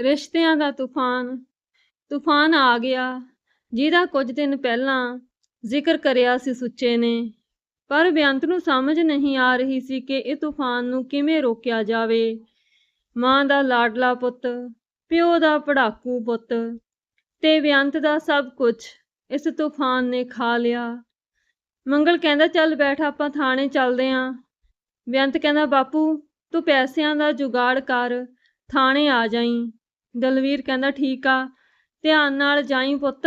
ਰਿਸ਼ਤਿਆਂ ਦਾ ਤੂਫਾਨ ਤੂਫਾਨ ਆ ਗਿਆ, ਜਿਹਦਾ ਕੁਝ ਦਿਨ ਪਹਿਲਾਂ ਜ਼ਿਕਰ ਕਰਿਆ ਸੀ ਸੁੱਚੇ ਨੇ। ਪਰ ਬੇਅੰਤ ਨੂੰ ਸਮਝ ਨਹੀਂ ਆ ਰਹੀ ਸੀ ਕਿ ਇਹ ਤੂਫਾਨ ਨੂੰ ਕਿਵੇਂ ਰੋਕਿਆ ਜਾਵੇ। ਮਾਂ ਦਾ ਲਾਡਲਾ ਪੁੱਤ, ਪਿਓ ਦਾ ਪੜਾਕੂ ਪੁੱਤ, ਤੇ ਬੇਅੰਤ ਦਾ ਸਭ ਕੁਝ ਇਸ ਤੂਫਾਨ ਨੇ ਖਾ ਲਿਆ। ਮੰਗਲ ਕਹਿੰਦਾ, ਚੱਲ ਬੈਠ, ਆਪਾਂ ਥਾਣੇ ਚੱਲਦੇ ਆਂ। ਬੇਅੰਤ ਕਹਿੰਦਾ, ਬਾਪੂ, ਤੂੰ ਪੈਸਿਆਂ ਦਾ ਜੁਗਾੜ ਕਰ, ਥਾਣੇ ਆ ਜਾਈਂ। ਦਲਵੀਰ ਕਹਿੰਦਾ, ਠੀਕ ਆ, ਧਿਆਨ ਨਾਲ ਜਾਈ ਪੁੱਤ।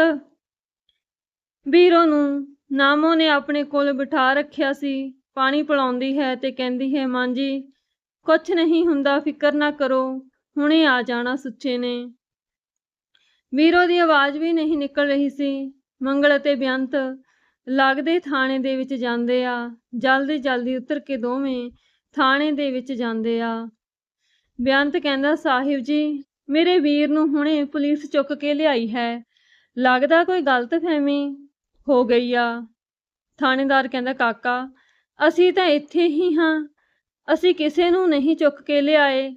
ਵੀਰੋ ਨੂੰ ਨਾਮੋ ਨੇ ਆਪਣੇ ਕੋਲ ਬਿਠਾ ਰੱਖਿਆ ਸੀ। ਪਾਣੀ ਪਿਲਾਉਂਦੀ ਹੈ ਤੇ ਕਹਿੰਦੀ ਹੈ, ਮਾਂ ਜੀ, ਕੁਛ ਨਹੀਂ ਹੁੰਦਾ, ਫਿਕਰ ਨਾ ਕਰੋ, ਹੁਣੇ ਆ ਜਾਣਾ ਸੁੱਚੇ ਨੇ। ਵੀਰੋ ਦੀ ਆਵਾਜ਼ ਵੀ ਨਹੀਂ ਨਿਕਲ ਰਹੀ ਸੀ। ਮੰਗਲ ਅਤੇ ਬੇਅੰਤ ਲੱਗਦੇ ਥਾਣੇ ਦੇ ਵਿੱਚ ਜਾਂਦੇ ਆ। ਜਲਦੀ ਜਲਦੀ ਉਤਰ ਕੇ ਦੋਵੇਂ ਥਾਣੇ ਦੇ ਵਿੱਚ ਜਾਂਦੇ ਆ। ਬੇਅੰਤ ਕਹਿੰਦਾ, ਸਾਹਿਬ ਜੀ ਮੇਰੇ ਵੀਰ ਨੂੰ ਹੁਣੇ ਪੁਲਿਸ ਚੁੱਕ ਕੇ ਲਿਆਈ ਹੈ। ਲੱਗਦਾ ਕੋਈ ਗਲਤਫਹਿਮੀ ਹੋ ਗਈ ਆ। ਥਾਣੇਦਾਰ ਕਹਿੰਦਾ, ਕਾਕਾ, ਅਸੀਂ ਤਾਂ ਇੱਥੇ ਹੀ ਹਾਂ। ਅਸੀਂ ਕਿਸੇ ਨੂੰ ਨਹੀਂ ਚੁੱਕ ਕੇ ਲਿਆਏ।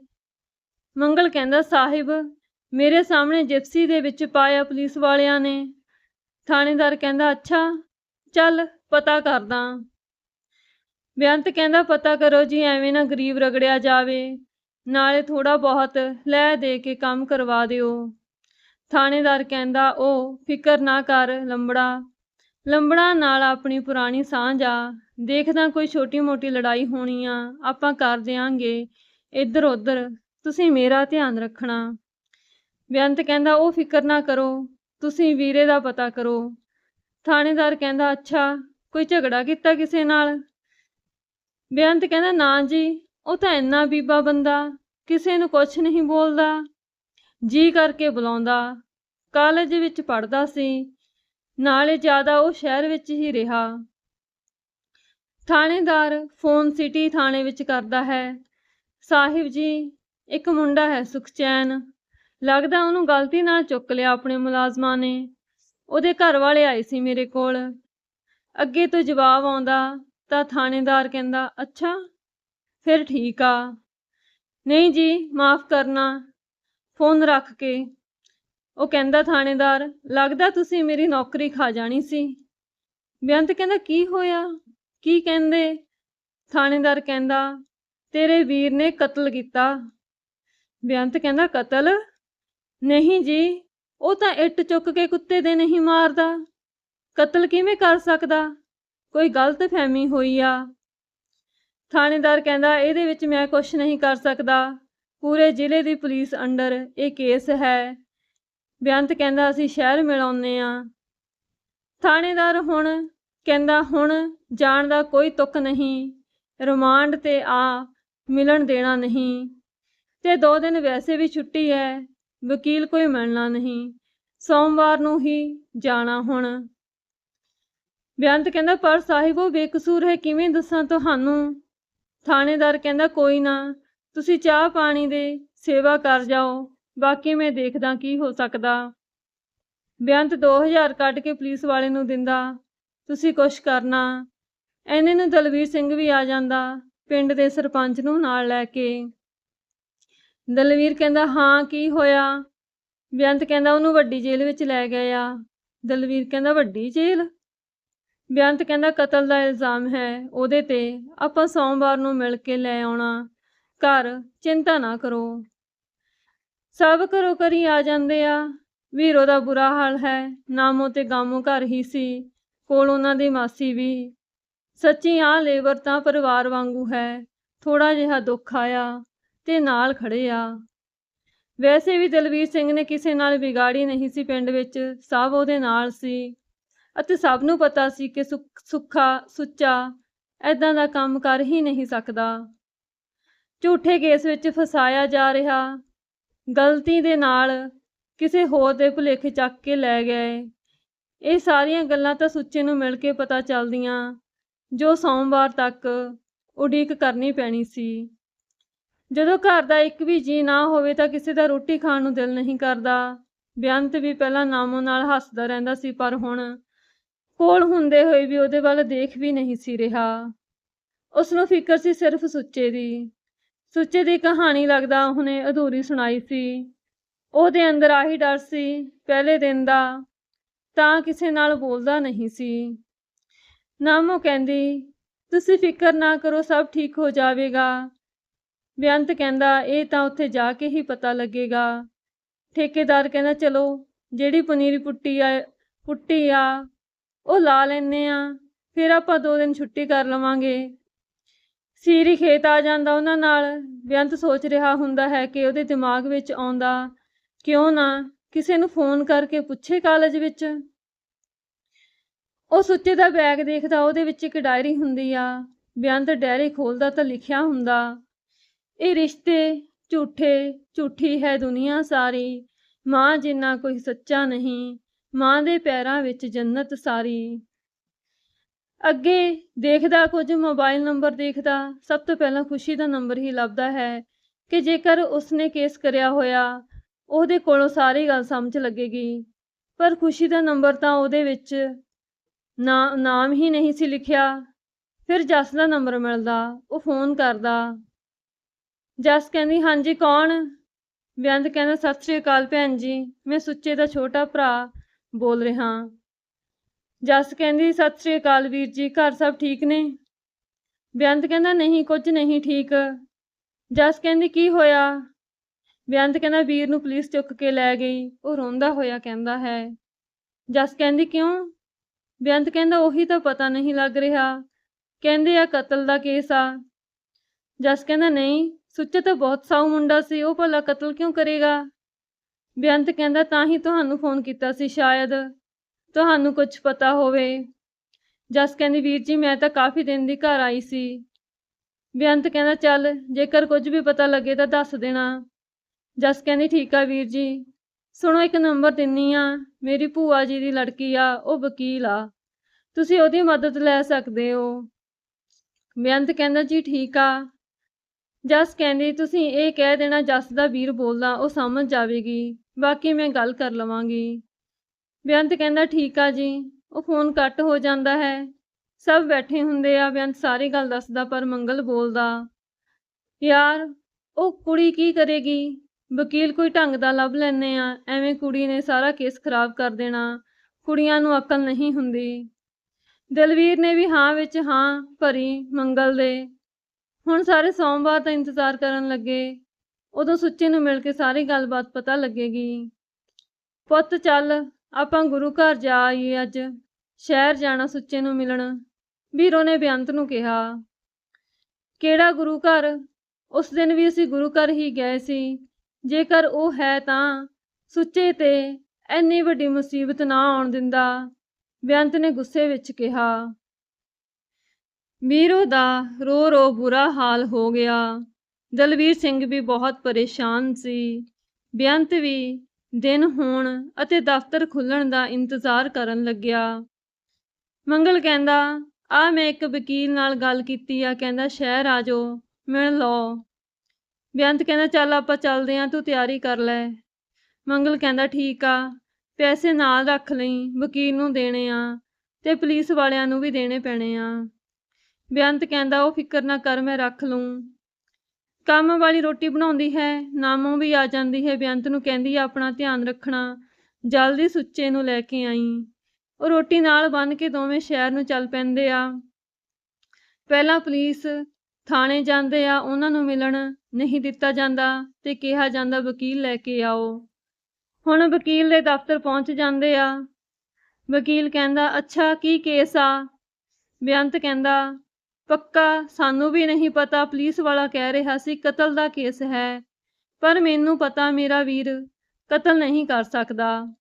ਮੰਗਲ ਕਹਿੰਦਾ, ਸਾਹਿਬ, ਮੇਰੇ ਸਾਹਮਣੇ ਜਿਪਸੀ ਦੇ ਵਿੱਚ ਪਾਇਆ ਪੁਲਿਸ ਵਾਲਿਆਂ ਨੇ। ਥਾਣੇਦਾਰ ਕਹਿੰਦਾ, ਅੱਛਾ, ਚੱਲ, ਪਤਾ ਕਰਦਾ। ਬੇਅੰਤ ਕਹਿੰਦਾ, ਪਤਾ ਕਰੋ ਜੀ, ਐਵੇਂ ਨਾ ਗਰੀਬ ਰਗੜਿਆ ਜਾਵੇ। ਨਾਲੇ ਥੋੜਾ ਬਹੁਤ ਲੈ ਦੇ ਕੇ ਕੰਮ ਕਰਵਾ ਦਿਓ। ਥਾਣੇਦਾਰ ਕਹਿੰਦਾ ਉਹ ਫਿਕਰ ਨਾ ਕਰ ਲੰਬੜਾ। ਲੰਬੜਾ ਨਾਲ ਆਪਣੀ ਪੁਰਾਣੀ ਸਾਂਝ ਆ। ਦੇਖਦਾ ਕੋਈ ਛੋਟੀ-ਮੋਟੀ ਲੜਾਈ ਹੋਣੀ ਆ, ਆਪਾਂ ਕਰ ਦਿਆਂਗੇ। ਇੱਧਰ ਉੱਧਰ ਤੁਸੀਂ ਮੇਰਾ ਧਿਆਨ ਰੱਖਣਾ। ਬੇਅੰਤ ਕਹਿੰਦਾ ਉਹ ਫਿਕਰ ਨਾ ਕਰੋ। ਤੁਸੀਂ ਵੀਰੇ ਦਾ ਪਤਾ ਕਰੋ। ਥਾਣੇਦਾਰ ਕਹਿੰਦਾ, ਅੱਛਾ, ਕੋਈ ਝਗੜਾ ਕੀਤਾ ਕਿਸੇ ਨਾਲ? ਬੇਅੰਤ ਕਹਿੰਦਾ, ਨਾ ਜੀ ਉਹ ਤਾਂ ਇੰਨਾ ਬੀਬਾ ਬੰਦਾ, ਕਿਸੇ ਨੂੰ ਕੁਝ ਨਹੀਂ ਬੋਲਦਾ। ਜੀ ਕਰਕੇ ਬੁਲਾਉਂਦਾ। ਕਾਲਜ ਵਿੱਚ ਪੜਦਾ ਸੀ। ਨਾਲੇ ਜ਼ਿਆਦਾ ਉਹ ਸ਼ਹਿਰ ਵਿੱਚ ਹੀ ਰਿਹਾ। ਥਾਣੇਦਾਰ ਫੋਨ ਸਿਟੀ ਥਾਣੇ ਵਿੱਚ ਕਰਦਾ ਹੈ। ਸਾਹਿਬ ਜੀ, ਇੱਕ ਮੁੰਡਾ ਹੈ ਸੁਖਚੈਨ। ਲੱਗਦਾ ਉਹਨੂੰ ਗਲਤੀ ਨਾਲ ਚੁੱਕ ਲਿਆ ਆਪਣੇ ਮੁਲਾਜ਼ਮਾਂ ਨੇ। ਉਹਦੇ ਘਰ ਵਾਲੇ ਆਏ ਸੀ ਮੇਰੇ ਕੋਲ। ਅੱਗੇ ਤੋਂ ਜਵਾਬ ਆਉਂਦਾ ਤਾਂ ਥਾਣੇਦਾਰ ਕਹਿੰਦਾ, ਅੱਛਾ ਫਿਰ ਠੀਕ ਆ। ਨਹੀਂ ਜੀ, ਮਾਫ ਕਰਨਾ। ਫੋਨ ਰੱਖ ਕੇ। ਉਹ ਕਹਿੰਦਾ, ਥਾਣੇਦਾਰ, ਲੱਗਦਾ ਤੁਸੀਂ ਮੇਰੀ ਨੌਕਰੀ ਖਾ ਜਾਣੀ ਸੀ। ਬੇਅੰਤ ਕਹਿੰਦਾ, ਕੀ ਹੋਇਆ? ਕੀ ਕਹਿੰਦੇ? ਥਾਣੇਦਾਰ ਕਹਿੰਦਾ, ਤੇਰੇ ਵੀਰ ਨੇ ਕਤਲ ਕੀਤਾ। ਬੇਅੰਤ ਕਹਿੰਦਾ, ਕਤਲ? ਨਹੀਂ ਜੀ, ਉਹ ਤਾਂ ਇੱਟ ਚੁੱਕ ਕੇ ਕੁੱਤੇ ਦੇ ਨਹੀਂ ਮਾਰਦਾ। ਕਤਲ ਕਿਵੇਂ ਕਰ ਸਕਦਾ? ਕੋਈ ਗਲਤ ਫਹਿਮੀ ਹੋਈ ਆ? ਥਾਣੇਦਾਰ ਕਹਿੰਦਾ, ਇਹਦੇ ਵਿੱਚ ਮੈਂ ਕੁਝ ਨਹੀਂ ਕਰ ਸਕਦਾ। ਪੂਰੇ ਜ਼ਿਲ੍ਹੇ ਦੀ ਪੁਲਿਸ ਅੰਡਰ ਇਹ ਕੇਸ ਹੈ। ਬੇਅੰਤ ਕਹਿੰਦਾ, ਅਸੀਂ ਸ਼ਹਿਰ ਮਿਲਾਉਂਦੇ ਆ ਥਾਣੇਦਾਰ ਹੁਣ ਕਹਿੰਦਾ, ਹੁਣ ਜਾਣ ਦਾ ਕੋਈ ਤੁਕ ਨਹੀਂ। ਰਿਮਾਂਡ ਤੇ ਆ, ਮਿਲਣ ਦੇਣਾ ਨਹੀਂ। ਤੇ ਦੋ ਦਿਨ ਵੈਸੇ ਵੀ ਛੁੱਟੀ ਹੈ, ਵਕੀਲ ਕੋਈ ਮਿਲਣਾ ਨਹੀਂ। ਸੋਮਵਾਰ ਨੂੰ ਹੀ ਜਾਣਾ ਹੁਣ। ਬੇਅੰਤ ਕਹਿੰਦਾ, ਪਰ ਸਾਹਿਬ ਉਹ ਬੇਕਸੂਰ ਹੈ, ਕਿਵੇਂ ਦੱਸਾਂ ਤੁਹਾਨੂੰ? ਥਾਣੇਦਾਰ ਕਹਿੰਦਾ, ਕੋਈ ਨਾ, ਤੁਸੀਂ ਚਾਹ ਪਾਣੀ ਦੇ ਸੇਵਾ ਕਰ ਜਾਓ, ਬਾਕੀ ਮੈਂ ਦੇਖਦਾ ਕੀ ਹੋ ਸਕਦਾ। ਬੇਅੰਤ 2000 ਕੱਢ ਕੇ ਪੁਲਿਸ ਵਾਲੇ ਨੂੰ ਦਿੰਦਾ, ਤੁਸੀਂ ਕੁਛ ਕਰਨਾ। ਐਨੇ ਨੂੰ ਦਲਵੀਰ ਸਿੰਘ ਵੀ ਆ ਜਾਂਦਾ, ਪਿੰਡ ਦੇ ਸਰਪੰਚ ਨੂੰ ਨਾਲ ਲੈ ਕੇ। ਦਲਵੀਰ ਕਹਿੰਦਾ, ਹਾਂ, ਕੀ ਹੋਇਆ? ਬੇਅੰਤ ਕਹਿੰਦਾ, ਉਹਨੂੰ ਵੱਡੀ ਜੇਲ੍ਹ ਵਿੱਚ ਲੈ ਗਏ ਆ। ਦਲਵੀਰ ਕਹਿੰਦਾ, ਵੱਡੀ ਜੇਲ੍ਹ? ਬੇਅੰਤ ਕਹਿੰਦਾ, ਕਤਲ ਦਾ ਇਲਜ਼ਾਮ ਹੈ ਉਹਦੇ ਤੇ। ਆਪਾਂ ਸੋਮਵਾਰ ਨੂੰ ਮਿਲ ਕੇ ਲੈ ਆਉਣਾ। ਘਰ ਚਿੰਤਾ ਨਾ ਕਰੋ। ਸਭ ਘਰੋਂ ਕਰੀ ਆ ਜਾਂਦੇ ਆ। ਵੀਰੋ ਦਾ ਬੁਰਾ ਹਾਲ ਹੈ। ਨਾਮੋ ਤੇ ਗਾਮੋ ਘਰ ਹੀ ਸੀ। ਕੋਲ ਉਹਨਾਂ ਦੀ ਮਾਸੀ ਵੀ। ਸੱਚੀ ਆ ਲੇਬਰ ਤਾਂ ਪਰਿਵਾਰ ਵਾਂਗੂ ਹੈ। ਥੋੜਾ ਜਿਹਾ ਦੁੱਖ ਆਇਆ ਤੇ ਨਾਲ ਖੜੇ ਆ। ਵੈਸੇ ਵੀ ਦਲਵੀਰ ਸਿੰਘ ਨੇ ਕਿਸੇ ਨਾਲ ਵਿਗਾੜੀ ਨਹੀਂ ਸੀ ਪਿੰਡ ਵਿੱਚ। ਸਭ ਉਹਦੇ ਨਾਲ ਸੀ। ਅਤੇ ਸਭ ਨੂੰ ਪਤਾ ਸੀ ਕਿ ਸੁੱਖ- ਸੁੱਖਾ, ਸੁੱਚਾ ਐਦਾਂ ਦਾ ਕੰਮ ਕਰ ਹੀ ਨਹੀਂ ਸਕਦਾ। ਝੂਠੇ ਕੇਸ ਵਿੱਚ ਫਸਾਇਆ ਜਾ ਰਿਹਾ। ਗਲਤੀ ਦੇ ਨਾਲ ਕਿਸੇ ਹੋਰ ਦੇ ਭੁਲੇਖੇ ਚੱਕ ਕੇ ਲੈ ਗਏ। ਇਹ ਸਾਰੀਆਂ ਗੱਲਾਂ ਤਾਂ ਸੁੱਚੇ ਨੂੰ ਮਿਲ ਕੇ ਪਤਾ ਚੱਲਦੀਆਂ, ਜੋ ਸੋਮਵਾਰ ਤੱਕ ਉਡੀਕ ਕਰਨੀ ਪੈਣੀ ਸੀ। ਜਦੋਂ ਘਰ ਦਾ ਇੱਕ ਵੀ ਜੀ ਨਾ ਹੋਵੇ ਤਾਂ ਕਿਸੇ ਦਾ ਰੋਟੀ ਖਾਣ ਨੂੰ ਦਿਲ ਨਹੀਂ ਕਰਦਾ। ਬੇਅੰਤ ਵੀ ਪਹਿਲਾਂ ਨਾਮੋ ਨਾਲ ਹੱਸਦਾ ਰਹਿੰਦਾ ਸੀ, ਪਰ ਹੁਣ ਕੋਲ ਹੁੰਦੇ ਹੋਏ ਵੀ ਉਹਦੇ ਵੱਲ ਦੇਖ ਵੀ ਨਹੀਂ ਸੀ ਰਿਹਾ। ਉਸ ਨੂੰ ਫਿਕਰ ਸੀ ਸਿਰਫ ਸੁੱਚੇ ਦੀ। ਸੁੱਚੇ ਦੀ ਕਹਾਣੀ ਲੱਗਦਾ ਉਹਨੇ ਅਧੂਰੀ ਸੁਣਾਈ ਸੀ। ਉਹਦੇ ਅੰਦਰ ਆਹੀ ਡਰ ਸੀ, ਪਹਿਲੇ ਦਿਨ ਦਾ ਤਾਂ ਕਿਸੇ ਨਾਲ ਬੋਲਦਾ ਨਹੀਂ ਸੀ। ਨਾਮੋ ਕਹਿੰਦੀ, ਤੁਸੀਂ ਫਿਕਰ ਨਾ ਕਰੋ, ਸਭ ਠੀਕ ਹੋ ਜਾਵੇਗਾ। ਬੇਅੰਤ ਕਹਿੰਦਾ, ਇਹ ਤਾਂ ਉੱਥੇ ਜਾ ਕੇ ਹੀ ਪਤਾ ਲੱਗੇਗਾ। ਠੇਕੇਦਾਰ ਕਹਿੰਦਾ, ਚਲੋ, ਜਿਹੜੀ ਪਨੀਰੀ ਪੁੱਟੀ ਆ ਪੁੱਟੀ ਆ ਉਹ ਲਾ ਲੈਨੇ ਆ ਫਿਰ ਆਪਾਂ ਦੋ ਦਿਨ ਛੁੱਟੀ ਕਰ ਲਵਾਂਗੇ। ਸੀਰੀ ਖੇਤ ਆ ਜਾਂਦਾ ਉਹਨਾਂ ਨਾਲ ਬੇਅੰਤ ਸੋਚ ਰਿਹਾ ਹੁੰਦਾ ਹੈ ਕਿ ਉਹਦੇ ਦਿਮਾਗ ਵਿੱਚ ਆਉਂਦਾ, ਕਿਉਂ ਨਾ ਕਿਸੇ ਨੂੰ ਫੋਨ ਕਰਕੇ ਪੁੱਛੇ ਕਾਲਜ ਵਿੱਚ? ਉਹ ਸੁੱਚੇ ਦਾ ਬੈਗ ਦੇਖਦਾ, ਉਹਦੇ ਵਿੱਚ ਇੱਕ ਡਾਇਰੀ ਹੁੰਦੀ ਆ। ਬੇਅੰਤ ਡਾਇਰੀ ਖੋਲਦਾ ਤਾਂ ਲਿਖਿਆ ਹੁੰਦਾ, ਇਹ ਰਿਸ਼ਤੇ, ਝੂਠੇ, ਝੂਠੀ ਹੈ ਦੁਨੀਆ ਸਾਰੀ। ਮਾਂ ਜਿੰਨਾ ਕੋਈ ਸੱਚਾ ਨਹੀਂ ਮਾਂ ਦੇ ਪੈਰਾਂ ਵਿੱਚ ਜੰਨਤ ਸਾਰੀ। ਅੱਗੇ ਦੇਖਦਾ, ਕੁਝ ਮੋਬਾਈਲ ਨੰਬਰ ਦੇਖਦਾ, ਸਭ ਤੋਂ ਪਹਿਲਾਂ ਖੁਸ਼ੀ ਦਾ ਨੰਬਰ ਹੀ ਲੱਭਦਾ ਹੈ ਕਿ ਜੇਕਰ ਉਸਨੇ ਕੇਸ ਕਰਿਆ ਹੋਇਆ, ਉਹਦੇ ਕੋਲੋਂ ਸਾਰੀ ਗੱਲ ਸਮਝ ਲੱਗੇਗੀ। ਪਰ ਖੁਸ਼ੀ ਦਾ ਨੰਬਰ ਤਾਂ ਉਹਦੇ ਵਿੱਚ ਨਾ, ਨਾਮ ਹੀ ਨਹੀਂ ਸੀ ਲਿਖਿਆ। ਫਿਰ ਜਸ ਦਾ ਨੰਬਰ ਮਿਲਦਾ, ਉਹ ਫੋਨ ਕਰਦਾ। ਜਸ ਕਹਿੰਦੀ, ਹਾਂਜੀ, ਕੌਣ? ਬੇਅੰਤ ਕਹਿੰਦਾ, ਸਤਿ ਸ੍ਰੀ ਅਕਾਲ ਭੈਣ ਜੀ, ਮੈਂ ਸੁੱਚੇ ਦਾ ਛੋਟਾ ਭਰਾ। ਬੋਲ ਰਿਹਾ ਜੱਸ ਕਹਿੰਦੀ, ਸਤਿ ਸ੍ਰੀ ਅਕਾਲ ਵੀਰ ਜੀ, ਘਰ ਸਭ ਠੀਕ ਨੇ? ਬੇਅੰਤ ਕਹਿੰਦਾ, ਨਹੀਂ, ਕੁਝ ਨਹੀਂ ਠੀਕ। ਜੱਸ ਕਹਿੰਦੀ, ਕੀ ਹੋਇਆ? ਬੇਅੰਤ ਕਹਿੰਦਾ, ਵੀਰ ਨੂੰ ਪੁਲਿਸ ਚੁੱਕ ਕੇ ਲੈ ਗਈ। ਉਹ ਰੋਂਦਾ ਹੋਇਆ ਕਹਿੰਦਾ ਹੈ। ਜੱਸ ਕਹਿੰਦੀ, ਕਿਉਂ? ਬੇਅੰਤ ਕਹਿੰਦਾ, ਉਹੀ ਤਾਂ ਪਤਾ ਨਹੀਂ ਲੱਗ ਰਿਹਾ। ਕਹਿੰਦੇ ਆ, ਕਤਲ ਦਾ ਕੇਸ ਆ। ਜੱਸ ਕਹਿੰਦਾ, ਨਹੀਂ, ਸੁੱਚਾ ਤਾਂ ਬਹੁਤ ਸਾਊ ਮੁੰਡਾ ਸੀ, ਉਹ ਭਲਾ ਕਤਲ ਕਿਉਂ ਕਰੇਗਾ? ਬੇਅੰਤ ਕਹਿੰਦਾ, ਤਾਂ ਹੀ ਤੁਹਾਨੂੰ ਫੋਨ ਕੀਤਾ ਸੀ ਸ਼ਾਇਦ। ਤੁਹਾਨੂੰ ਕੁਝ ਪਤਾ ਹੋਵੇ। ਜਸ ਕਹਿੰਦੀ, ਵੀਰ ਜੀ, ਮੈਂ ਤਾਂ ਕਾਫੀ ਦਿਨ ਦੀ ਘਰ ਆਈ ਸੀ। ਬੇਅੰਤ ਕਹਿੰਦਾ, ਚੱਲ, ਜੇਕਰ ਕੁਝ ਵੀ ਪਤਾ ਲੱਗੇ ਤਾਂ ਦੱਸ ਦੇਣਾ। ਜਸ ਕਹਿੰਦੀ, ਠੀਕ ਆ ਵੀਰ ਜੀ। ਸੁਣੋ, ਇੱਕ ਨੰਬਰ ਦਿੰਨੀ ਆ। ਮੇਰੀ ਭੂਆ ਜੀ ਦੀ ਲੜਕੀ ਆ, ਉਹ ਵਕੀਲ ਆ। ਤੁਸੀਂ ਉਹਦੀ ਮਦਦ ਲੈ ਸਕਦੇ ਹੋ। ਬੇਅੰਤ ਕਹਿੰਦਾ, ਜੀ, ਠੀਕ ਆ। ਜਸ ਕਹਿੰਦੀ, ਤੁਸੀਂ ਇਹ ਕਹਿ ਦੇਣਾ ਜਸ ਦਾ ਵੀਰ ਬੋਲਦਾ, ਉਹ ਸਮਝ ਜਾਵੇਗੀ। ਬਾਕੀ ਮੈਂ ਗੱਲ ਕਰ ਲਵਾਂਗੀ। ਬੇਅੰਤ ਕਹਿੰਦਾ, ਠੀਕ ਆ ਜੀ, ਉਹ ਫੋਨ ਕੱਟ ਹੋ ਜਾਂਦਾ ਹੈ। ਸਭ ਬੈਠੇ ਹੁੰਦੇ ਆ ਬੇਅੰਤ ਸਾਰੀ ਗੱਲ ਦੱਸਦਾ, ਪਰ ਮੰਗਲ ਬੋਲਦਾ, ਯਾਰ, ਉਹ ਕੁੜੀ ਕੀ ਕਰੇਗੀ? ਵਕੀਲ ਕੋਈ ਢੰਗ ਦਾ ਲੱਭ ਲੈਨੇ ਆ, ਐਵੇਂ ਕੁੜੀ ਨੇ ਸਾਰਾ ਕੇਸ ਖਰਾਬ ਕਰ ਦੇਣਾ, ਕੁੜੀਆਂ ਨੂੰ ਅਕਲ ਨਹੀਂ ਹੁੰਦੀ। ਦਲਵੀਰ ਨੇ ਵੀ ਹਾਂ ਵਿੱਚ ਹਾਂ ਭਰੀ ਮੰਗਲ ਦੇ। ਹੁਣ ਸਾਰੇ ਸੋਮਵਾਰ ਦਾ ਇੰਤਜ਼ਾਰ ਕਰਨ ਲੱਗੇ। ਉਦੋਂ ਸੁੱਚੇ ਨੂੰ ਮਿਲ ਕੇ ਸਾਰੀ ਗੱਲਬਾਤ ਪਤਾ ਲੱਗੇਗੀ। ਪੁੱਤ ਚੱਲ, ਆਪਾਂ ਗੁਰੂ ਘਰ ਜਾ ਆਈਏ ਅੱਜ। ਸ਼ਹਿਰ ਜਾਣਾ ਸੁੱਚੇ ਨੂੰ ਮਿਲਣ। ਵੀਰੋ ਨੇ ਬੇਅੰਤ ਨੂੰ ਕਿਹਾ, ਕਿਹੜਾ ਗੁਰੂ ਘਰ? ਉਸ ਦਿਨ ਵੀ ਅਸੀਂ ਗੁਰੂ ਘਰ ਹੀ ਗਏ ਸੀ। ਜੇਕਰ ਉਹ ਹੈ ਤਾਂ ਸੁੱਚੇ ਤੇ ਐਨੀ ਵੱਡੀ ਮੁਸੀਬਤ ਨਾ ਆਉਣ ਦਿੰਦਾ। ਬੇਅੰਤ ਨੇ ਗੁੱਸੇ ਵਿੱਚ ਕਿਹਾ, ਵੀਰੋ ਦਾ ਰੋ ਰੋ ਬੁਰਾ ਹਾਲ ਹੋ ਗਿਆ। ਦਲਵੀਰ ਸਿੰਘ ਵੀ ਬਹੁਤ ਪਰੇਸ਼ਾਨ ਸੀ। ਬੇਅੰਤ ਵੀ ਦਿਨ ਹੋਣ ਅਤੇ ਦਫ਼ਤਰ ਖੁੱਲਣ ਦਾ ਇੰਤਜ਼ਾਰ ਕਰਨ ਲੱਗਿਆ। ਮੰਗਲ ਕਹਿੰਦਾ, ਆ ਮੈਂ ਇੱਕ ਵਕੀਲ ਨਾਲ ਗੱਲ ਕੀਤੀ ਆ, ਕਹਿੰਦਾ, ਸ਼ਹਿਰ ਆ ਜਾਓ, ਮਿਲ ਲਓ। ਬੇਅੰਤ ਕਹਿੰਦਾ, ਚੱਲ ਆਪਾਂ ਚੱਲਦੇ ਆਂ, ਤੂੰ ਤਿਆਰੀ ਕਰ ਲੈ। ਮੰਗਲ ਕਹਿੰਦਾ, ਠੀਕ ਆ, ਪੈਸੇ ਨਾਲ ਰੱਖ ਲਈ, ਵਕੀਲ ਨੂੰ ਦੇਣੇ ਆ ਤੇ ਪੁਲਿਸ ਵਾਲਿਆਂ ਨੂੰ ਵੀ ਦੇਣੇ ਪੈਣੇ ਆ। ਬੇਅੰਤ ਕਹਿੰਦਾ, ਉਹ ਫਿਕਰ ਨਾ ਕਰ, ਮੈਂ ਰੱਖ ਲੂੰ ਕੰਮ ਵਾਲੀ ਰੋਟੀ ਬਣਾਉਂਦੀ ਹੈ ਨਾਮੋਂ ਵੀ ਆ ਜਾਂਦੀ ਹੈ, ਬੇਅੰਤ ਨੂੰ ਕਹਿੰਦੀ ਆ ਆਪਣਾ ਧਿਆਨ ਰੱਖਣਾ, ਜਲਦੀ ਸੁੱਚੇ ਨੂੰ ਲੈ ਕੇ ਆਈ। ਉਹ ਰੋਟੀ ਨਾਲ ਬੰਨ ਕੇ ਦੋਵੇਂ ਸ਼ਹਿਰ ਨੂੰ ਚੱਲ ਪੈਂਦੇ ਆ। ਪਹਿਲਾਂ ਪੁਲਿਸ ਥਾਣੇ ਜਾਂਦੇ ਆ, ਉਹਨਾਂ ਨੂੰ ਮਿਲਣ ਨਹੀਂ ਦਿੱਤਾ ਜਾਂਦਾ ਤੇ ਕਿਹਾ ਜਾਂਦਾ ਵਕੀਲ ਲੈ ਕੇ ਆਓ। ਹੁਣ ਵਕੀਲ ਦੇ ਦਫ਼ਤਰ ਪਹੁੰਚ ਜਾਂਦੇ ਆ। ਵਕੀਲ ਕਹਿੰਦਾ, ਅੱਛਾ, ਕੀ ਕੇਸ ਆ? ਬੇਅੰਤ ਕਹਿੰਦਾ ਪੱਕਾ ਸਾਨੂੰ ਵੀ ਨਹੀਂ ਪਤਾ ਪੁਲਿਸ ਵਾਲਾ ਕਹਿ ਰਿਹਾ ਸੀ ਕਤਲ ਦਾ ਕੇਸ ਹੈ। ਪਰ ਮੈਨੂੰ ਪਤਾ ਮੇਰਾ ਵੀਰ ਕਤਲ ਨਹੀਂ ਕਰ ਸਕਦਾ।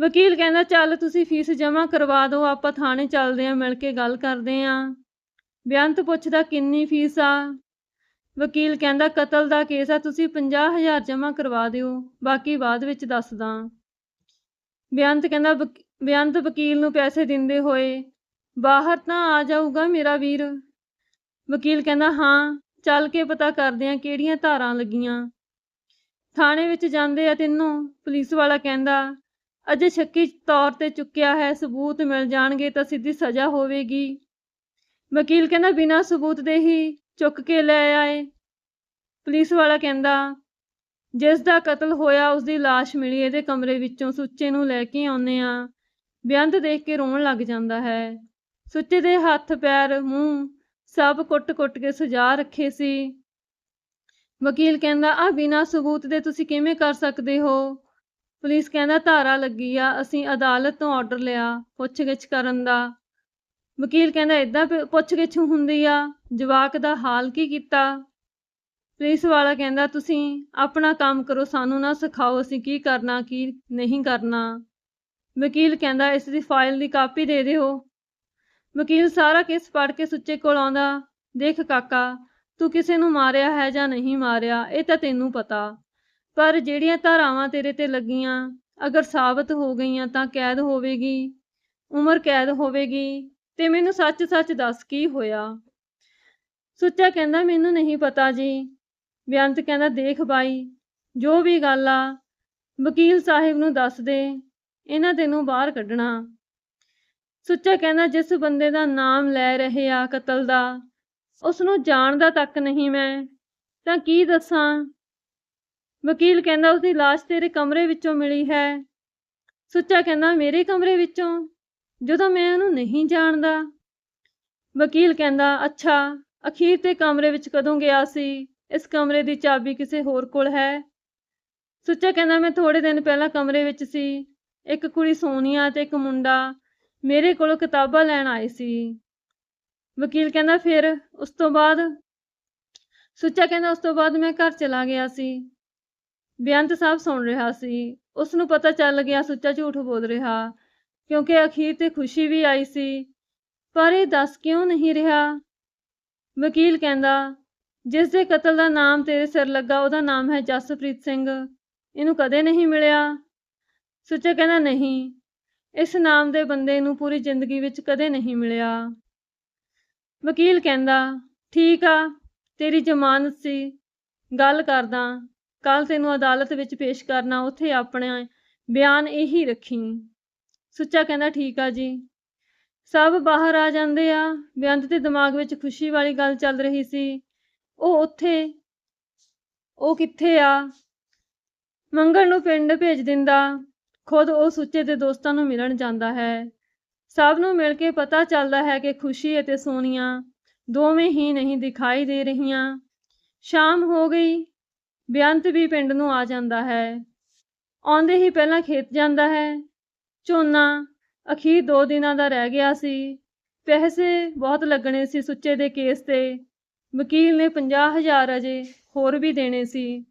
ਵਕੀਲ ਕਹਿੰਦਾ, ਚੱਲ ਤੁਸੀਂ ਫੀਸ ਜਮ੍ਹਾਂ ਕਰਵਾ ਦਿਓ, ਆਪਾਂ ਥਾਣੇ ਚੱਲਦੇ ਆਂ, ਮਿਲ ਕੇ ਗੱਲ ਕਰਦੇ ਆਂ। ਬੇਅੰਤ ਪੁੱਛਦਾ, ਕਿੰਨੀ ਫੀਸ ਆ? ਵਕੀਲ ਕਹਿੰਦਾ, ਕਤਲ ਦਾ ਕੇਸ ਆ, ਤੁਸੀਂ 50000 ਜਮ੍ਹਾਂ ਕਰਵਾ ਦਿਓ, ਬਾਕੀ ਬਾਅਦ ਵਿੱਚ ਦੱਸਦਾ ਬੇਅੰਤ ਕਹਿੰਦਾ, ਵਕ- ਬੇਅੰਤ ਵਕੀਲ ਨੂੰ ਪੈਸੇ ਦਿੰਦੇ ਹੋਏ ਬਾਹਰ ਤਾਂ ਆ ਜਾਊਗਾ ਮੇਰਾ ਵੀਰ। ਵਕੀਲ ਕਹਿੰਦਾ, ਹਾਂ, ਚੱਲ ਕੇ ਪਤਾ ਕਰਦੇ ਆ ਕਿਹੜੀਆਂ ਧਾਰਾਂ ਲੱਗੀਆਂ। ਥਾਣੇ ਵਿੱਚ ਜਾਂਦੇ ਆ ਤੈਨੂੰ, ਪੁਲਿਸ ਵਾਲਾ ਕਹਿੰਦਾ, ਅਜੇ ਸ਼ੱਕੀ ਤੌਰ ਤੇ ਚੁੱਕਿਆ ਹੈ, ਸਬੂਤ ਮਿਲ ਜਾਣਗੇ ਤਾਂ ਸਿੱਧੀ ਸਜ਼ਾ ਹੋਵੇਗੀ। ਵਕੀਲ ਕਹਿੰਦਾ, ਬਿਨਾਂ ਸਬੂਤ ਦੇ ਹੀ ਚੁੱਕ ਕੇ ਲੈ ਆਏ। ਪੁਲਿਸ ਵਾਲਾ ਕਹਿੰਦਾ, ਜਿਸ ਦਾ ਕਤਲ ਹੋਇਆ, ਉਸ ਦੀ ਲਾਸ਼ ਮਿਲੀ, ਇਹਦੇ ਕਮਰੇ ਵਿੱਚੋਂ ਸੁੱਚੇ ਨੂੰ ਲੈ ਕੇ ਆਉਂਦੇ ਆ। ਬੇਅੰਤ ਦੇਖ ਕੇ ਰੋਣ ਲੱਗ ਜਾਂਦਾ ਹੈ। ਸੁੱਚੇ ਦੇ ਹੱਥ ਪੈਰ ਮੂੰਹ ਸਭ ਕੁੱਟ-ਕੁੱਟ ਕੇ ਸਜਾ ਰੱਖੇ ਸੀ। ਵਕੀਲ ਕਹਿੰਦਾ ਆ ਬਿਨਾਂ ਸਬੂਤ ਦੇ ਤੁਸੀਂ ਕਿਵੇਂ ਕਰ ਸਕਦੇ ਹੋ? ਪੁਲਿਸ ਕਹਿੰਦਾ, ਧਾਰਾ ਲੱਗੀ ਆ, ਅਸੀਂ ਅਦਾਲਤ ਤੋਂ ਆਰਡਰ ਲਿਆ ਪੁੱਛਗਿੱਛ ਕਰਨ ਦਾ। ਵਕੀਲ ਕਹਿੰਦਾ ਇਦਾਂ ਪੁੱਛਗਿੱਛ ਹੁੰਦੀ ਆ, ਜਵਾਕ ਦਾ ਹਾਲ ਕੀ ਕੀਤਾ? ਪੁਲਿਸ ਵਾਲਾ ਕਹਿੰਦਾ, ਤੁਸੀਂ ਆਪਣਾ ਕੰਮ ਕਰੋ, ਸਾਨੂੰ ਨਾ ਸਿਖਾਓ ਅਸੀਂ ਕੀ ਕਰਨਾ, ਕੀ ਨਹੀਂ ਕਰਨਾ। ਵਕੀਲ ਕਹਿੰਦਾ, ਇਸ ਦੀ ਫਾਈਲ ਦੀ ਕਾਪੀ ਦੇ ਦਿਓ। ਵਕੀਲ ਸਾਰਾ ਕੇਸ ਪੜ੍ਹ ਕੇ ਸੁੱਚੇ ਕੋਲ ਆਉਂਦਾ, ਦੇਖ ਕਾਕਾ, ਤੂੰ ਕਿਸੇ ਨੂੰ ਮਾਰਿਆ ਹੈ ਜਾਂ ਨਹੀਂ ਮਾਰਿਆ, ਇਹ ਤਾਂ ਤੈਨੂੰ ਪਤਾ। ਪਰ ਜਿਹੜੀਆਂ ਧਾਰਾਵਾਂ ਤੇਰੇ ਤੇ ਲੱਗੀਆਂ, ਅਗਰ ਸਾਬਤ ਹੋ ਗਈਆਂ ਤਾਂ ਕੈਦ ਹੋਵੇਗੀ, ਉਮਰ ਕੈਦ ਹੋਵੇਗੀ, ਤੇ ਮੈਨੂੰ ਸੱਚ-ਸੱਚ ਦੱਸ ਕੀ ਹੋਇਆ? ਸੁੱਚਾ ਕਹਿੰਦਾ, ਮੈਨੂੰ ਨਹੀਂ ਪਤਾ ਜੀ। ਬੇਅੰਤ ਕਹਿੰਦਾ, ਦੇਖ ਬਾਈ, ਜੋ ਵੀ ਗੱਲ ਆ, ਵਕੀਲ ਸਾਹਿਬ ਨੂੰ ਦੱਸ ਦੇ, ਇਹਨਾਂ ਤੈਨੂੰ ਬਾਹਰ ਕੱਢਣਾ। ਸੁੱਚਾ ਕਹਿੰਦਾ, ਜਿਸ ਬੰਦੇ ਦਾ ਨਾਮ ਲੈ ਰਹੇ ਆ ਕਤਲ ਦਾ ਉਸ ਨੂੰ ਜਾਣਦਾ ਤੱਕ ਨਹੀਂ ਮੈਂ। ਤਾਂ ਕੀ ਦੱਸਾਂ? ਵਕੀਲ ਕਹਿੰਦਾ, ਉਸਦੀ ਲਾਸ਼ ਤੇਰੇ ਕਮਰੇ ਵਿੱਚੋਂ ਮਿਲੀ ਹੈ। ਸੁੱਚਾ ਕਹਿੰਦਾ, ਮੇਰੇ ਕਮਰੇ ਵਿੱਚੋਂ? ਜਦੋਂ ਮੈਂ ਉਹਨੂੰ ਨਹੀਂ ਜਾਣਦਾ? ਵਕੀਲ ਕਹਿੰਦਾ, ਅੱਛਾ, ਅਖੀਰ ਤੇ ਕਮਰੇ ਵਿੱਚ ਕਦੋਂ ਗਿਆ ਸੀ? ਇਸ ਕਮਰੇ ਦੀ ਚਾਬੀ ਕਿਸੇ ਹੋਰ ਕੋਲ ਹੈ? ਸੁੱਚਾ ਕਹਿੰਦਾ, ਮੈਂ ਥੋੜੇ ਦਿਨ ਪਹਿਲਾਂ ਕਮਰੇ ਵਿੱਚ ਸੀ। ਇੱਕ ਕੁੜੀ ਸੋਨੀਆ ਤੇ ਇੱਕ ਮੁੰਡਾ। ਮੇਰੇ ਕੋਲੋਂ ਕਿਤਾਬਾਂ ਲੈਣ ਆਏ ਸੀ। ਵਕੀਲ ਕਹਿੰਦਾ, ਫਿਰ ਉਸ ਤੋਂ ਬਾਅਦ ਸੁੱਚਾ ਕਹਿੰਦਾ, ਉਸ ਤੋਂ ਬਾਅਦ ਮੈਂ ਘਰ ਚਲਾ ਗਿਆ ਸੀ। ਬੇਅੰਤ ਸਾਹਿਬ ਸੁਣ ਰਿਹਾ ਸੀ। ਉਸ ਨੂੰ ਪਤਾ ਚੱਲ ਗਿਆ, ਸੁੱਚਾ ਝੂਠ ਬੋਲ ਰਿਹਾ, ਕਿਉਂਕਿ ਅਖੀਰ ਤੇ ਖੁਸ਼ੀ ਵੀ ਆਈ ਸੀ। ਪਰ ਇਹ ਦੱਸ ਕਿਉਂ ਨਹੀਂ ਰਿਹਾ? ਵਕੀਲ ਕਹਿੰਦਾ, ਜਿਸ ਦੇ ਕਤਲ ਦਾ ਨਾਮ ਤੇਰੇ ਸਿਰ ਲੱਗਾ, ਉਹਦਾ ਨਾਮ ਹੈ ਜਸਪ੍ਰੀਤ ਸਿੰਘ। ਇਹਨੂੰ ਕਦੇ ਨਹੀਂ ਮਿਲਿਆ ਸੁੱਚਾ ਕਹਿੰਦਾ, ਨਹੀਂ। ਇਸ ਨਾਮ ਦੇ ਬੰਦੇ ਨੂੰ ਪੂਰੀ ਜ਼ਿੰਦਗੀ ਵਿੱਚ ਕਦੇ ਨਹੀਂ ਮਿਲਿਆ। ਵਕੀਲ ਕਹਿੰਦਾ, ਠੀਕ ਆ, ਤੇਰੀ ਜ਼ਮਾਨਤ ਸੀ। ਗੱਲ ਕਰਦਾ ਕੱਲ ਤੈਨੂੰ ਅਦਾਲਤ ਵਿੱਚ ਪੇਸ਼ ਕਰਨਾ, ਉੱਥੇ ਆਪਣੇ ਬਿਆਨ ਇਹੀ ਰੱਖੀ। ਸੁੱਚਾ ਕਹਿੰਦਾ, ਠੀਕ ਆ ਜੀ। ਸਭ ਬਾਹਰ ਆ ਜਾਂਦੇ ਆ। ਬੇਅੰਤ ਦੇ ਦਿਮਾਗ ਵਿੱਚ ਖੁਸ਼ੀ ਵਾਲੀ ਗੱਲ ਚੱਲ ਰਹੀ ਸੀ। ਉਹ ਉੱਥੇ, ਉਹ ਕਿੱਥੇ ਆ? ਮੰਗਲ ਨੂੰ ਪਿੰਡ ਭੇਜ ਦਿੰਦਾ। ਖੁਦ ਉਹ ਸੁੱਚੇ ਦੇ ਦੋਸਤਾਂ ਨੂੰ ਮਿਲਣ ਜਾਂਦਾ ਹੈ। ਸਭ ਨੂੰ ਮਿਲ ਕੇ ਪਤਾ ਚੱਲਦਾ ਹੈ ਕਿ ਖੁਸ਼ੀ ਅਤੇ ਸੋਨੀਆ ਦੋਵੇਂ ਹੀ ਨਹੀਂ ਦਿਖਾਈ ਦੇ ਰਹੀਆਂ। ਸ਼ਾਮ ਹੋ ਗਈ, ਬੇਅੰਤ ਵੀ ਪਿੰਡ ਨੂੰ ਆ ਜਾਂਦਾ ਹੈ। ਆਉਂਦੇ ਹੀ ਪਹਿਲਾਂ ਖੇਤ ਜਾਂਦਾ ਹੈ। ਝੋਨਾ ਅਖੀਰ ਦੋ ਦਿਨਾਂ ਦਾ ਰਹਿ ਗਿਆ ਸੀ। ਪੈਸੇ ਬਹੁਤ ਲੱਗਣੇ ਸੀ ਸੁੱਚੇ ਦੇ ਕੇਸ ਤੇ। ਵਕੀਲ ਨੇ 50000 ਅਜੇ ਹੋਰ ਵੀ ਦੇਣੇ ਸੀ।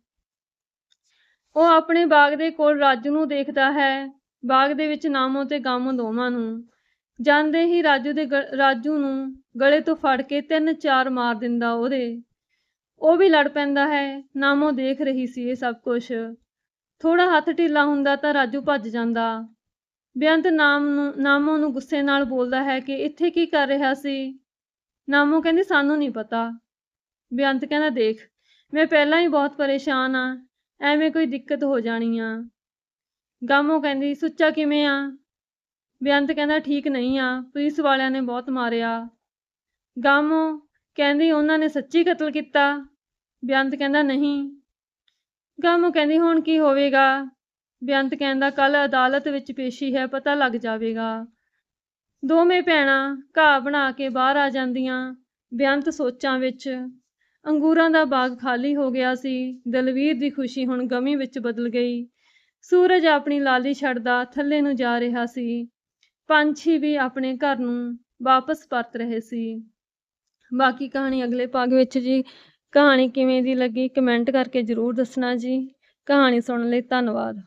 ਉਹ ਆਪਣੇ ਬਾਗ ਦੇ ਕੋਲ ਰਾਜੂ ਨੂੰ ਦੇਖਦਾ ਹੈ। ਬਾਗ ਦੇ ਵਿੱਚ ਨਾਮੋ ਤੇ ਗਾਮੋ ਦੋਵਾਂ ਨੂੰ। ਜਾਂਦੇ ਹੀ ਰਾਜੂ ਦੇ ਰਾਜੂ ਨੂੰ ਗਲੇ ਤੋਂ ਫੜ ਕੇ ਤਿੰਨ ਚਾਰ ਮਾਰ ਦਿੰਦਾ ਉਹਦੇ। ਉਹ ਵੀ ਲੜ ਪੈਂਦਾ ਹੈ। ਨਾਮੋ ਦੇਖ ਰਹੀ ਸੀ ਇਹ ਸਭ ਕੁਝ ਥੋੜਾ ਹੱਥ ਢਿੱਲਾ ਹੁੰਦਾ ਤਾਂ ਰਾਜੂ ਭੱਜ ਜਾਂਦਾ। ਬੇਅੰਤ ਨਾਮ ਨੂੰ, ਨਾਮੋ ਨੂੰ ਗੁੱਸੇ ਨਾਲ ਬੋਲਦਾ ਹੈ ਕਿ ਇੱਥੇ ਕੀ ਕਰ ਰਿਹਾ ਸੀ? ਨਾਮੋ ਕਹਿੰਦੀ, ਸਾਨੂੰ ਨਹੀਂ ਪਤਾ। ਬੇਅੰਤ ਕਹਿੰਦਾ, ਦੇਖ, ਮੈਂ ਪਹਿਲਾਂ ਹੀ ਬਹੁਤ ਪਰੇਸ਼ਾਨ ਆ। ਐਵੇਂ ਕੋਈ ਦਿੱਕਤ ਹੋ ਜਾਣੀ ਆ। ਗਾਮੋ ਕਹਿੰਦੀ, ਸੁੱਚਾ ਕਿਵੇਂ ਆ? ਬੇਅੰਤ ਕਹਿੰਦਾ, ਠੀਕ ਨਹੀਂ ਆ, ਪੁਲਿਸ ਵਾਲਿਆਂ ਨੇ ਬਹੁਤ ਮਾਰਿਆ। ਗਾਮੋ ਕਹਿੰਦੀ, ਉਹਨਾਂ ਨੇ ਸੱਚੀ ਕਤਲ ਕੀਤਾ? ਬੇਅੰਤ ਕਹਿੰਦਾ, ਨਹੀਂ। ਗਾਮੋ ਕਹਿੰਦੀ, ਹੁਣ ਕੀ ਹੋਵੇਗਾ? ਬੇਅੰਤ ਕਹਿੰਦਾ ਕੱਲ ਅਦਾਲਤ ਵਿੱਚ ਪੇਸ਼ੀ ਹੈ, ਪਤਾ ਲੱਗ ਜਾਵੇਗਾ। ਦੋਵੇਂ ਭੈਣਾਂ ਘਾਹ ਬਣਾ ਕੇ ਬਾਹਰ ਆ ਜਾਂਦੀਆਂ ਬੇਅੰਤ ਸੋਚਾਂ ਵਿੱਚ। ਅੰਗੂਰਾਂ ਦਾ ਬਾਗ ਖਾਲੀ ਹੋ ਗਿਆ ਸੀ। ਦਲਵੀਰ ਦੀ ਖੁਸ਼ੀ ਹੁਣ ਗਮੀ ਵਿੱਚ ਬਦਲ ਗਈ। ਸੂਰਜ ਆਪਣੀ ਲਾਲੀ ਛੱਡਦਾ ਥੱਲੇ ਨੂੰ ਜਾ ਰਿਹਾ ਸੀ। ਪੰਛੀ ਵੀ ਆਪਣੇ ਘਰ ਨੂੰ ਵਾਪਸ ਪਰਤ ਰਹੇ ਸੀ। ਬਾਕੀ ਕਹਾਣੀ ਅਗਲੇ ਭਾਗ ਵਿੱਚ ਜੀ। ਕਹਾਣੀ ਕਿਵੇਂ ਦੀ ਲੱਗੀ ਕਮੈਂਟ ਕਰਕੇ ਜ਼ਰੂਰ ਦੱਸਣਾ ਜੀ। ਕਹਾਣੀ ਸੁਣਨ ਲਈ, ਧੰਨਵਾਦ।